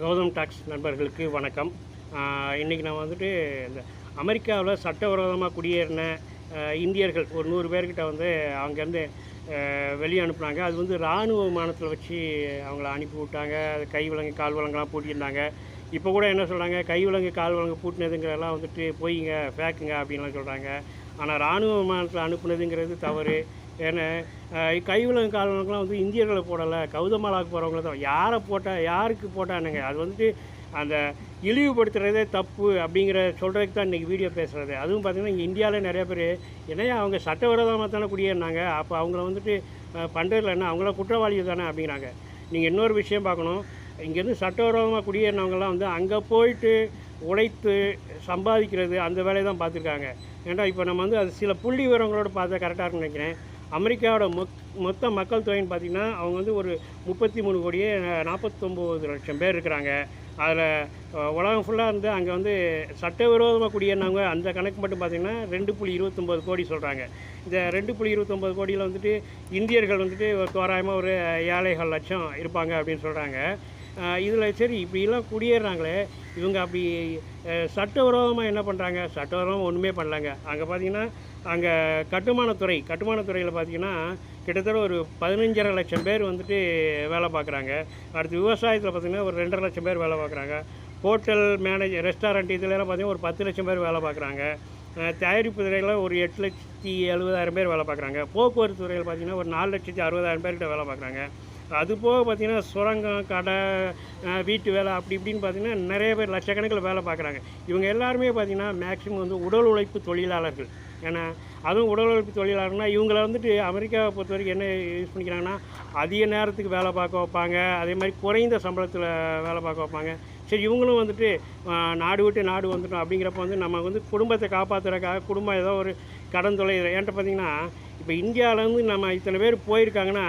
Gautham tax நண்பர்களுக்கு வணக்கம். இன்றைக்கி நான் வந்துட்டு இந்த அமெரிக்காவில் சட்டவிரோதமாக குடியேறின இந்தியர்கள் ஒரு நூறு பேர்கிட்ட வந்து அங்கேருந்து வெளியே அனுப்புனாங்க. அது வந்து இராணுவ விமானத்தில் வச்சு அவங்கள அனுப்பி விட்டாங்க. கை விலங்கு கால் விலங்குலாம் பூட்டியிருந்தாங்க. இப்போ கூட என்ன சொல்கிறாங்க கை விலங்கு கால் விலங்கு பூட்டினதுங்கிறதெல்லாம் வந்துட்டு போய்ங்க ஃபேக்குங்க அப்படின்லாம் சொல்கிறாங்க ஆனால் இராணுவ விமானத்தில் அனுப்புனதுங்கிறது தவறு. ஏன்னா கைவிலங்கு கை வந்து இந்தியர்களை போடலை கௌதமாலாவுக்கு போகிறவங்கள தான். யாரை போட்டால் யாருக்கு போட்டானுங்க? அது வந்துட்டு அந்த இழிவுபடுத்துகிறதே தப்பு அப்படிங்கிற சொல்கிறதுக்கு தான் இன்றைக்கி வீடியோ பேசுகிறது அதுவும் பார்த்திங்கன்னா இந்தியாவில் நிறைய பேர் என்னையா அவங்க சட்டவிரோதமாக தானே குடியேறினாங்க? அப்போ அவங்கள வந்துட்டு பண்ணுறதுல என்ன? அவங்கள குற்றவாளி தானே அப்படிங்கிறாங்க. நீங்கள் இன்னொரு விஷயம் பார்க்கணும். இங்கேருந்து சட்டவிரோதமாக குடியேறினவங்கலாம் வந்து அங்கே போயிட்டு உழைத்து சம்பாதிக்கிறது அந்த வேலையை தான் பார்த்துருக்காங்க. ஏன்னா இப்போ நம்ம வந்து அது சில புள்ளி விவரங்களோடு பார்த்தா கரெக்டாக இருக்குன்னு நினைக்கிறேன். அமெரிக்காவோட மொத் மொத்த மக்கள் தொகைன்னு பார்த்திங்கன்னா அவங்க வந்து ஒரு முப்பத்தி மூணு கோடியே நாற்பத்தொம்போது லட்சம் பேர் இருக்கிறாங்க. அதில் உலகம் ஃபுல்லாக இருந்து அங்கே வந்து சட்டவிரோதமாக குடியேறினவங்க அந்த கணக்கு மட்டும் பார்த்திங்கன்னா ரெண்டு புள்ளி இருபத்தொம்போது கோடி சொல்கிறாங்க இந்த ரெண்டு புள்ளி இருபத்தொம்போது கோடியில் வந்துட்டு இந்தியர்கள் வந்துட்டு ஒரு தோராயமாக ஒரு ஏழைகள் லட்சம் இருப்பாங்க அப்படின்னு சொல்கிறாங்க இதில் சரி இப்படிலாம் குடியேறாங்களே இவங்க அப்படி சட்டவிரோதமாக என்ன பண்ணுறாங்க சட்டவிரோதமாக ஒன்றுமே பண்ணலாங்க. அங்கே பார்த்தீங்கன்னா அங்கே கட்டுமானத்துறை கட்டுமானத்துறையில் பார்த்தீங்கன்னா கிட்டத்தட்ட ஒரு பதினஞ்சரை லட்சம் பேர் வந்துட்டு வேலை பார்க்குறாங்க அடுத்து விவசாயத்தில் பார்த்திங்கன்னா ஒரு ரெண்டரை லட்சம் பேர் வேலை பார்க்குறாங்க ஹோட்டல் மேனேஜர் ரெஸ்டாரண்ட் இதுலலாம் பார்த்தீங்கன்னா ஒரு பத்து லட்சம் பேர் வேலை பார்க்குறாங்க தயாரிப்பு துறையில் ஒரு எட்டு லட்சத்தி எழுபதாயிரம் பேர் வேலை பார்க்குறாங்க போக்குவரத்து துறையில் பார்த்தீங்கன்னா ஒரு நாலு லட்சத்தி அறுபதாயிரம் பேர்கிட்ட வேலை பார்க்குறாங்க அது போக பார்த்திங்கன்னா சுரங்கம் கடை வீட்டு வேலை அப்படி இப்படின்னு பார்த்தீங்கன்னா நிறைய பேர் லட்சக்கணக்கில் வேலை பார்க்குறாங்க. இவங்க எல்லாருமே பார்த்திங்கன்னா மேக்ஸிமம் வந்து உடல் உழைப்பு தொழிலாளர்கள். ஏன்னா அதுவும் உடல் உழைப்பு தொழிலாளர்னா இவங்கள வந்துட்டு அமெரிக்காவை பொறுத்த வரைக்கும் என்ன யூஸ் பண்ணிக்கிறாங்கன்னா அதிக நேரத்துக்கு வேலை பார்க்க வைப்பாங்க. அதே மாதிரி குறைந்த சம்பளத்தில் வேலை பார்க்க வைப்பாங்க. சரி இவங்களும் வந்துட்டு நாடு விட்டு நாடு வந்துட்டோம் அப்படிங்கிறப்ப வந்து நம்ம வந்து குடும்பத்தை காப்பாற்றுறக்காக குடும்பம் ஏதோ ஒரு கடன் தொலை ஏன்ட்ட பார்த்திங்கன்னா இப்போ இந்தியாவிலேருந்து நம்ம இத்தனை பேர் போயிருக்காங்கன்னா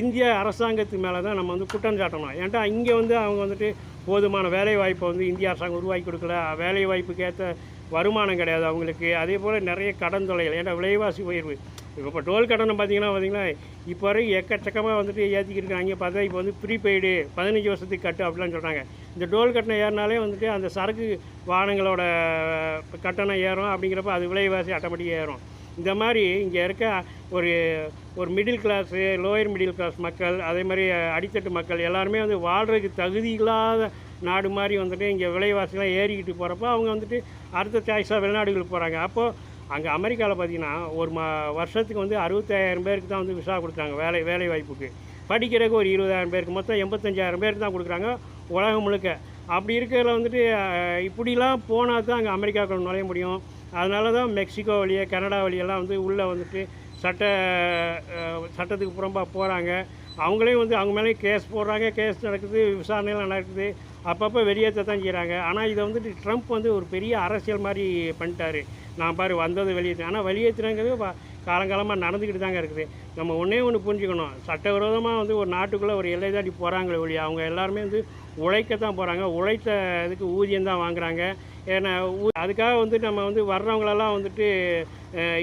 இந்திய அரசாங்கத்துக்கு மேலே தான் நம்ம வந்து குற்றம் சாட்டணும். ஏன்ட்டா இங்கே வந்து அவங்க வந்துட்டு போதுமான வேலை வாய்ப்பை வந்து இந்திய அரசாங்கம் உருவாக்கி கொடுக்கல. வேலைவாய்ப்புக்கு ஏற்ற வருமானம் கிடையாது அவங்களுக்கு. அதே போல் நிறைய கடன் தொலைகள் ஏன்னா விலைவாசி உயர்வு? இப்போ டோல் கடனை பார்த்தீங்கன்னா பார்த்தீங்கன்னா இப்போ வரைக்கும் எக்கச்சக்கமாக வந்துட்டு ஏற்றிக்கிட்டு இருக்காங்க. பார்த்தா இப்போ வந்து ப்ரீபெய்டு பதினஞ்சு வருஷத்துக்கு கட்டு அப்படிலாம் சொல்கிறாங்க இந்த டோல் கட்டணம் ஏறினாலே வந்துட்டு அந்த சரக்கு வாகனங்களோட கட்டணம் ஏறும். அப்படிங்கிறப்ப அது விலைவாசி ஆட்டோமேட்டிக்காக ஏறும். இந்த மாதிரி இங்கே இருக்க ஒரு ஒரு middle class lower middle class மக்கள் அதே மாதிரி அடித்தட்டு மக்கள் எல்லாருமே வந்து வாழ்கிறதுக்கு தகுதி இல்லாத நாடு மாதிரி வந்துட்டு இங்கே விலைவாசிலாம் ஏறிக்கிட்டு போகிறப்ப அவங்க வந்துட்டு அடுத்த சாய்ஸாக வெளிநாடுகளுக்கு போகிறாங்க அப்போது அங்கே அமெரிக்காவில் பார்த்தீங்கன்னா ஒரு ம வருஷத்துக்கு வந்து அறுபத்தாயிரம் பேருக்கு தான் வந்து விசா கொடுத்தாங்க வேலை வேலை வாய்ப்புக்கு. படிக்கிறதுக்கு ஒரு இருபதாயிரம் பேருக்கு மொத்தம் எண்பத்தஞ்சாயிரம் பேருக்கு தான் கொடுக்குறாங்க உலகம் முழுக்க. அப்படி இருக்கிறதுல வந்துட்டு இப்படிலாம் போனால் தான் அங்கே அமெரிக்காவுக்குள்ள நுழைய முடியும். அதனால தான் மெக்சிகோ வழியே கனடா வழியெல்லாம் வந்து உள்ளே வந்துட்டு சட்ட சட்டத்துக்கு புறம்பாக போகிறாங்க அவங்களே வந்து அவங்க மேலே கேஸ் போடுறாங்க கேஸ் நடக்குது விசாரணைலாம் நடக்குது. அப்பப்போ வெளியேற்ற தான் செய்கிறாங்க ஆனால் இதை வந்துட்டு ட்ரம்ப் வந்து ஒரு பெரிய அரசியல் மாதிரி பண்ணிட்டாரு. நான் பாரு வந்தது வெளியேற்று ஆனால் வெளியேற்றுறாங்கிறது காலங்காலமாக நடந்துக்கிட்டு தாங்க இருக்குது. நம்ம ஒன்றே ஒன்று புரிஞ்சுக்கணும். சட்டவிரோதமாக வந்து ஒரு நாட்டுக்குள்ளே ஒரு எல்லை தாண்டி போகிறாங்களே ஒழிய அவங்க எல்லாருமே வந்து உழைக்கத்தான் போகிறாங்க உழைத்த இதுக்கு ஊதியம் தான் வாங்குகிறாங்க ஏன்னா ஊ- அதுக்காக வந்து நம்ம வந்து வர்றவங்களெல்லாம் வந்துட்டு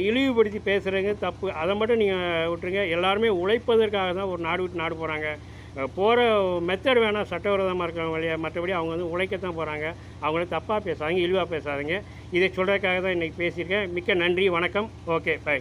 இழிவுபடுத்தி பேசுகிறவங்க தப்பு. அதை மட்டும் நீங்கள் விட்டுருங்க. எல்லாருமே உழைப்பதற்காக தான் ஒரு நாடு விட்டு நாடு போகிறாங்க போகிற மெத்தட் வேணால் சட்டவிரோதமாக இருக்கிறவங்க வழியாக மற்றபடி அவங்க வந்து உழைக்கத்தான் போகிறாங்க அவங்கள தப்பாக பேசாதீங்க இழிவாக பேசாதீங்க. இதை சொல்கிறதுக்காக தான் இன்றைக்கி பேசியிருக்கேன். மிக்க நன்றி வணக்கம். Okay bye.